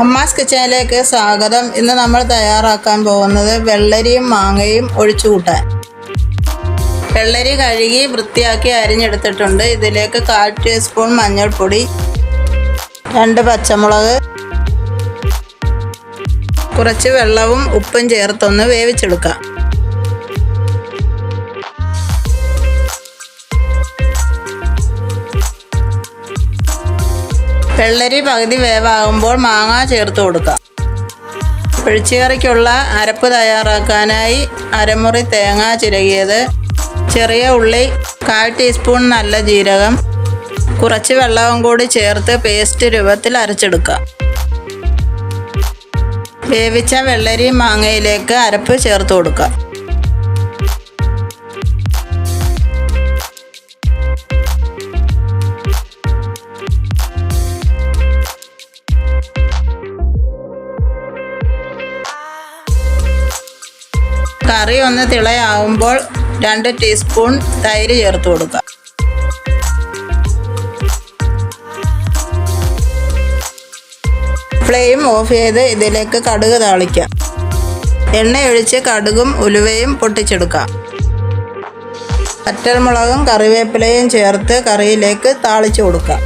അമ്മാസ് കിച്ചണിലേക്ക് സ്വാഗതം. ഇന്ന് നമ്മൾ തയ്യാറാക്കാൻ പോകുന്നത് വെള്ളരിയും മാങ്ങയും ഒഴിച്ചു കൂട്ടാൻ. വെള്ളരി കഴുകി വൃത്തിയാക്കി അരിഞ്ഞെടുത്തിട്ടുണ്ട്. ഇതിലേക്ക് കാൽ ടീസ്പൂൺ മഞ്ഞൾപ്പൊടി രണ്ട് പച്ചമുളക് കുറച്ച് വെള്ളവും ഉപ്പും ചേർത്തൊന്ന് വേവിച്ചെടുക്കാം. വെള്ളരി പകുതി വേവാകുമ്പോൾ മാങ്ങ ചേർത്ത് കൊടുക്കാം ഒഴിച്ചുകറിക്കുള്ള അരപ്പ് തയ്യാറാക്കാനായി അരമുറി തേങ്ങ ചിരകിയത് ചെറിയ ഉള്ളി കാൽ ടീസ്പൂൺ നല്ല ജീരകം കുറച്ച് വെള്ളവും കൂടി ചേർത്ത് പേസ്റ്റ് രൂപത്തിൽ അരച്ചെടുക്കാം വേവിച്ച വെള്ളരി മാങ്ങയിലേക്ക് അരപ്പ് ചേർത്ത് കൊടുക്കാം കറി ഒന്ന് തിളയാവുമ്പോൾ രണ്ട് ടീസ്പൂൺ തൈര് ചേർത്ത് കൊടുക്കുക. ഫ്ലെയിം ഓഫ് ചെയ്ത് ഇതിലേക്ക് കടുക് താളിക്കാം. എണ്ണയൊഴിച്ച് കടുകും ഉലുവയും പൊട്ടിച്ചെടുക്കാം. വറ്റൽമുളകും കറിവേപ്പിലയും ചേർത്ത് കറിയിലേക്ക് താളിച്ചു കൊടുക്കാം.